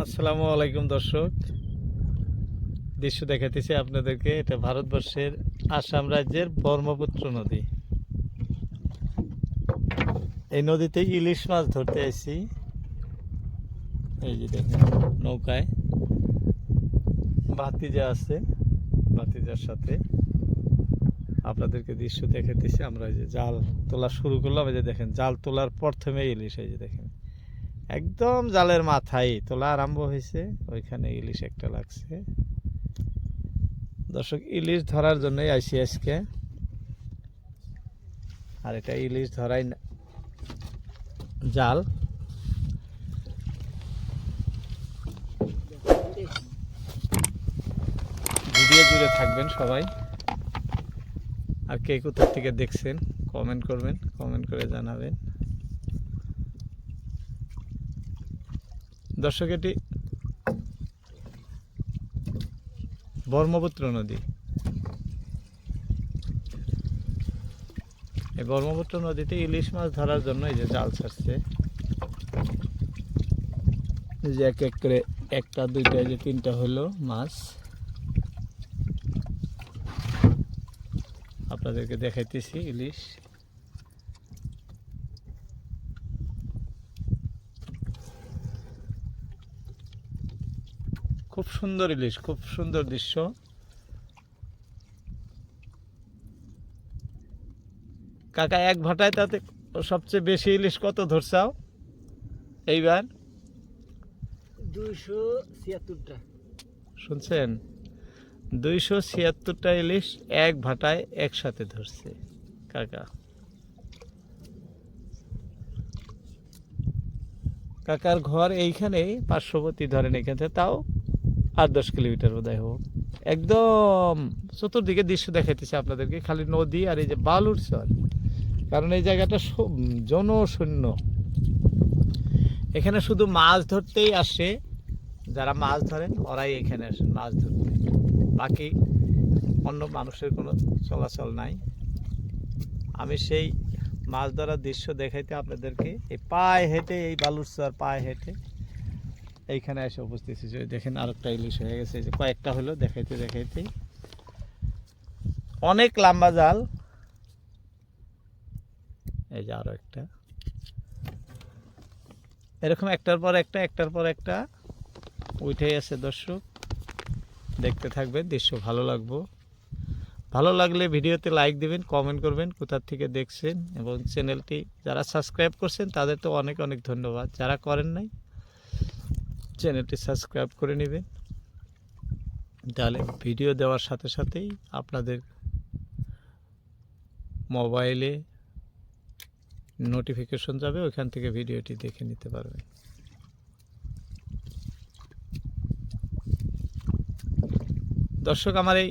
আসসালামু আলাইকুম দর্শক। দৃশ্য দেখাতেছি আপনাদেরকে, এটা ভারতবর্ষের আসাম রাজ্যের ব্রহ্মপুত্র নদী। এই নদীতে ইলিশ মাছ ধরতে আসি এই যে দেখেন, নৌকায়। ভাতিজা আছে, ভাতিজার সাথে। আপনাদেরকে দৃশ্য দেখাতেছি আমরা যে জাল তোলা শুরু করলাম, এই যে দেখেন, জাল তোলার প্রথমে ইলিশ, এই যে দেখেন। একদম জালের মাথায় তোলা আরম্ভ হয়েছে। ওইখানে ইলিশ একটা লাগছে। দর্শক, ইলিশ ধরার জন্যই আইসি আজকে। আর এটা ইলিশ ধরাই জাল। ভিডিও জুড়ে থাকবেন সবাই। আর কে কোথার থেকে দেখছেন কমেন্ট করবেন কমেন্ট করে জানাবেন। দর্শক, এটি ব্রহ্মপুত্র নদী। এই ব্রহ্মপুত্র নদীতে ইলিশ মাছ ধরার জন্য এই যে জাল ছাড়ছে। যে এক এক করে একটা, দুইটা যে তিনটা হলো মাছ। আপনাদেরকে দেখাইতেছি ইলিশ। খুব সুন্দর ইলিশ খুব সুন্দর দৃশ্য। কাকা এক ভাটায় তাতে সবচেয়ে বেশি ইলিশ কত ধরছাও এইবার। দুইশো ছিয়াত্তরটা। শুনছেন? দুইশো ছিয়াত্তরটা ইলিশ এক ভাটায় একসাথে ধরছে কাকা। কাকার ঘর এইখানেই পার্শ্ববর্তী ধরেন এখানে তাও আট দশ কিলোমিটার বোধ হোক। একদম চতুর্দিকে দৃশ্য দেখাইতেছে আপনাদেরকে, খালি নদী আর এই যে বালুর চর। কারণ এই জায়গাটা জনশূন্য। এখানে শুধু মাছ ধরতেই আসে, যারা মাছ ধরেন ওরাই এখানে আসেন মাছ ধরতে। বাকি অন্য মানুষের কোনো চলাচল নাই। আমি সেই মাছ ধরার দৃশ্য দেখাইতে আপনাদেরকে, এই পায়ে হেঁটে, এই বালুরচর পায়ে হেঁটে এইখানে এসে উপস্থিত হয়েছে। দেখেন আরেকটা ইলিশ হয়ে গেছে। যে কয়েকটা হলো, দেখাইতে দেখাইতে। অনেক লম্বা জাল। এই যে আরও একটা। এরকম একটার পর একটা, একটার পর একটা। উঠেই আছে দর্শক। দেখতে থাকবেন, দৃশ্য ভালো লাগবো। ভালো লাগলে ভিডিওতে লাইক দিবেন, কমেন্ট করবেন কোথার থেকে দেখছেন এবং চ্যানেলটি যারা সাবস্ক্রাইব করছেন তাদের তো অনেক অনেক ধন্যবাদ। যারা করেন নাই চ্যানেলটি সাবস্ক্রাইব করে নেবেন। তাহলে ভিডিও দেওয়ার সাথে সাথেই আপনাদের মোবাইলে নোটিফিকেশন যাবে, ওইখান থেকে ভিডিওটি দেখে নিতে পারবেন। দর্শক, আমার এই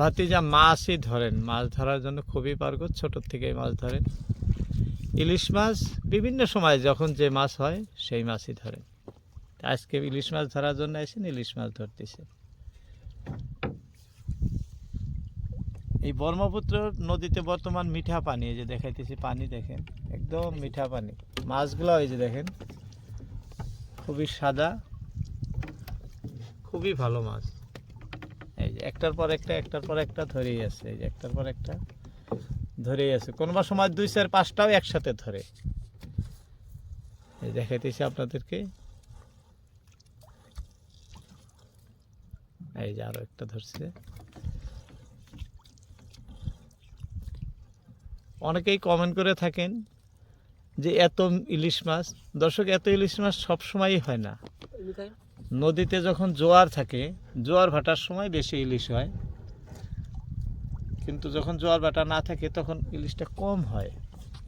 ভাতিজা মাছই ধরেন। মাছ ধরার জন্য খুবই পারগত ছোটোর থেকেই মাছ ধরেন। ইলিশ মাছ বিভিন্ন সময় যখন যে মাছ হয়, সেই মাছই ধরেন। আজকে ইলিশ মাছ ধরার জন্য এসেন ইলিশ মাছ ধরতেছে এই ব্রহ্মপুত্র নদীতে বর্তমান মিঠা পানি, এই যে দেখাইতেছি পানি, দেখেন, একদম মিঠা পানি। মাছগুলো এই যে দেখেন, খুবই সাদা, খুবই ভালো মাছ। এই যে একটার পর একটা, একটার পর একটা ধরেই আছে, এই যে একটার পর একটা ধরেই আছে। কোনো সময় দুই চার পাঁচটাও একসাথে ধরে। দেখাইতেছি আপনাদেরকে। এই যে আরও একটা ধরছে। অনেকেই কমেন্ট করে থাকেন যে এত ইলিশ মাছ দর্শক এত ইলিশ মাছ সবসময়ই হয় না। নদীতে যখন জোয়ার থাকে জোয়ার ভাটার সময় বেশি ইলিশ হয়। কিন্তু যখন জোয়ার ভাটা না থাকে তখন ইলিশটা কম হয়।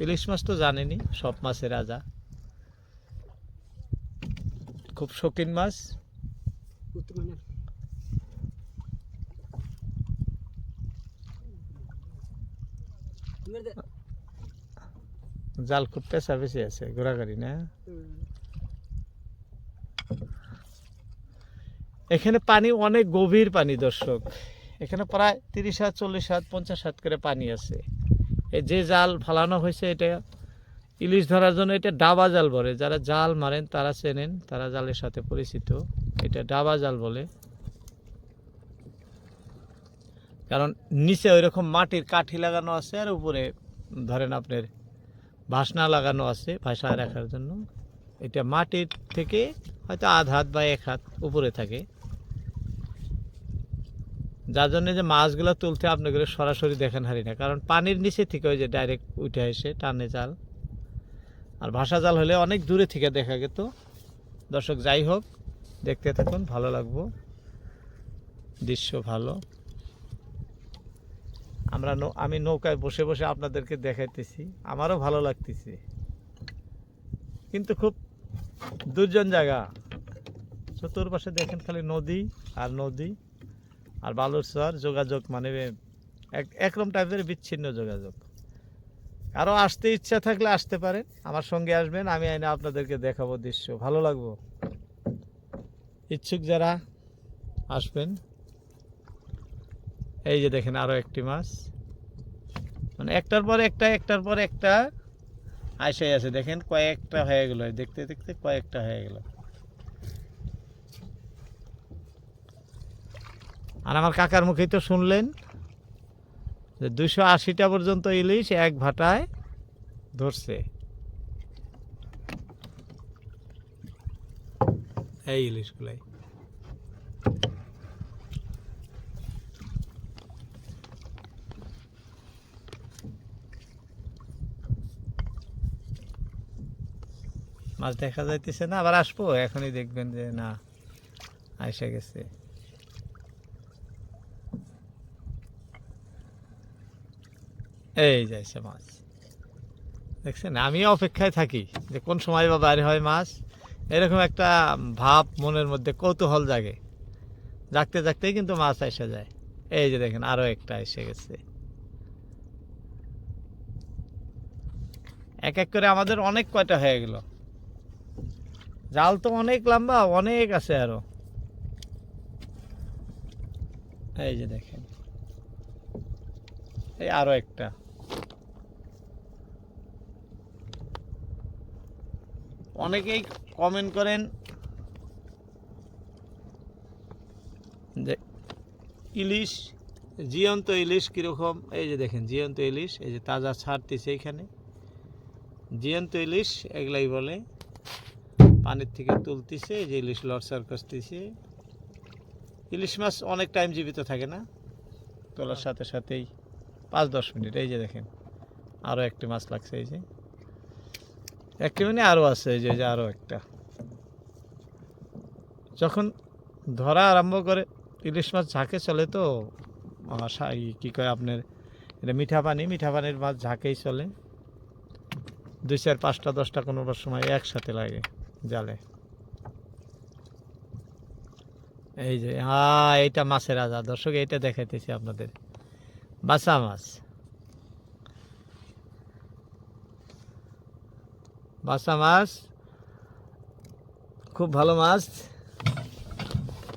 ইলিশ মাছ তো জানেনি সব মাছের রাজা। খুব শৌখিন মাছ। জাল খুব পেঁচা বেশি আছে ঘোরাঘুরি না? এখানে পানি অনেক গভীর পানি, দর্শক। এখানে প্রায় তিরিশ হাত, চল্লিশ হাত, পঞ্চাশ হাত করে পানি আছে। এই যে জাল ফালানো হয়েছে, এটা ইলিশ ধরার জন্য এটা ডাবা জাল বলে। যারা জাল মারেন, তারা চেনেন, তারা জালের সাথে পরিচিত। এটা ডাবা জাল বলে। কারণ নিচে ওই রকম মাটির কাঠি লাগানো আছে আর উপরে, ধরেন আপনার ভাসনা লাগানো আছে ভাসায় রাখার জন্য। এটা মাটির থেকে হয়তো আধ হাত বা এক হাত উপরে থাকে। যার জন্য যে মাছগুলো তুলতে আপনাকে সরাসরি দেখেন হারি না, কারণ পানির নিচে থেকে ওই যে ডাইরেক্ট উঠে এসে টানে জাল। আর ভাষা জাল হলে অনেক দূরে থেকে দেখা যেত দর্শক, যাই হোক, দেখতে থাকুন, ভালো লাগবো। দৃশ্য ভালো। আমরা আমি নৌকায় বসে বসে আপনাদেরকে দেখাইতেছি। আমারও ভালো লাগতেছে। কিন্তু খুব দুর্জন জায়গা। চতুর্পাশে দেখেন খালি নদী আর নদী আর বালুর চর যোগাযোগ মানে এক, একরকম টাইপের বিচ্ছিন্ন যোগাযোগ। আরও আসতে ইচ্ছা থাকলে আসতে পারেন, আমার সঙ্গে আসবেন, আমি আইনে আপনাদেরকে দেখাবো দৃশ্য। ভালো লাগবো। ইচ্ছুক যারা আসবেন এই যে দেখেন আরও একটি মাছ। মানে একটার পর একটা, একটার পর একটা আইসাই আছে। দেখেন কয়েকটা হয়ে গেল। দেখতে দেখতে কয়েকটা হয়ে গেল। আর আমার কাকার মুখেই তো শুনলেন যে দুশো আশিটা পর্যন্ত ইলিশ এক ভাটায় ধরছে। এই ইলিশগুলাই। মাছ দেখা যাইতেছে না, আবার আসব, এখনই দেখবেন যে না, আইসা গেছে। এই যাইছে মাছ। দেখছেন আমি অপেক্ষায় থাকি যে কোন সময় বা বাইরে হয় মাছ। এরকম একটা ভাব মনের মধ্যে কৌতূহল জাগে। জাগতে জাগতেই কিন্তু মাছ এসে যায়। এই যে দেখেন আরও একটা এসে গেছে। এক এক করে আমাদের অনেক কয়টা হয়ে গেল। জাল তো অনেক লম্বা, অনেক আছে আরও। এই যে দেখেন। এই আরও একটা। অনেকেই কমেন্ট করেন যে ইলিশ, জিয়ন্ত ইলিশ কীরকম? এই যে দেখেন, জিয়ন্ত ইলিশ, এই যে তাজা ছাড়তেছে এখানে। জিয়ন্ত ইলিশ এগুলাই বলে পানির থেকে তুলতেছে এই যে ইলিশ লড়সার করতেছে। ইলিশ মাছ অনেক টাইম জীবিত থাকে না। তোলার সাথে সাথেই পাঁচ দশ মিনিট এই যে দেখেন আরও একটি মাছ লাগছে এই যে। একটি মানে আরও আছে এই যে আরও একটা। যখন ধরা আরম্ভ করে ইলিশ মাছ ঝাঁকে চলে তো কী কয় আপনার এটা মিঠা পানি মিঠা পানির মাছ ঝাঁকেই চলে। দুই চার পাঁচটা দশটা কোনো সময় একসাথে লাগে। জালে। এই যে হ্যাঁ এইটা মাছের রাজা দর্শক, এইটা দেখাইতেছি আপনাদের। বাসা মাছ। বাসা মাছ। খুব ভালো মাছ।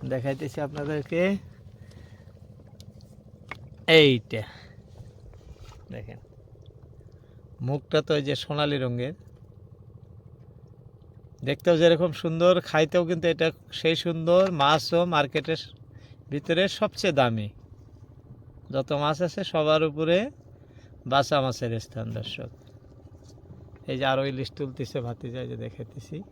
দেখাইতেছি আপনাদেরকে। এইটা। দেখেন। মুখটা তো ওই যে সোনালি রঙের। দেখতেও যেরকম সুন্দর, খাইতেও কিন্তু এটা সেই সুন্দর। মাছও মার্কেটের ভিতরে সবচেয়ে দামি। যত মাছ আছে সবার উপরে বাসা মাছের স্থান, দর্শক। এই যে আরও ইলিশ তুলতেছে ভাতি যায় যে দেখাইতেছি।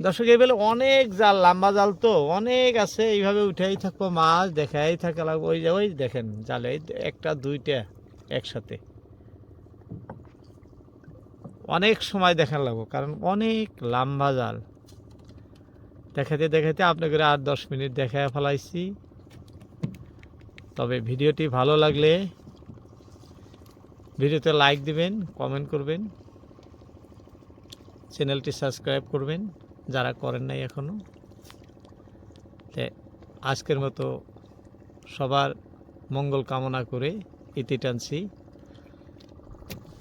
দর্শক, এই বেলে অনেক জাল, লম্বা জাল তো, অনেক আছে। এইভাবে উঠেই থাকব মাছ, দেখাই থাকা লাগবে। ওই যে, ওই দেখেন জালে একটা, দুইটা একসাথে। অনেক সময় দেখার লাগবো, কারণ অনেক লম্বা জাল। দেখাতে দেখাতে আপনাকে আট দশ মিনিট দেখায় ফেলাইছি। তবে ভিডিওটি ভালো লাগলে ভিডিওতে লাইক দিবেন, কমেন্ট করবেন, চ্যানেলটি সাবস্ক্রাইব করবেন যারা করেন নাই এখনও আজকের মতো সবার মঙ্গল কামনা করে ইতি টানছি।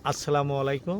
আসসালামু আলাইকুম।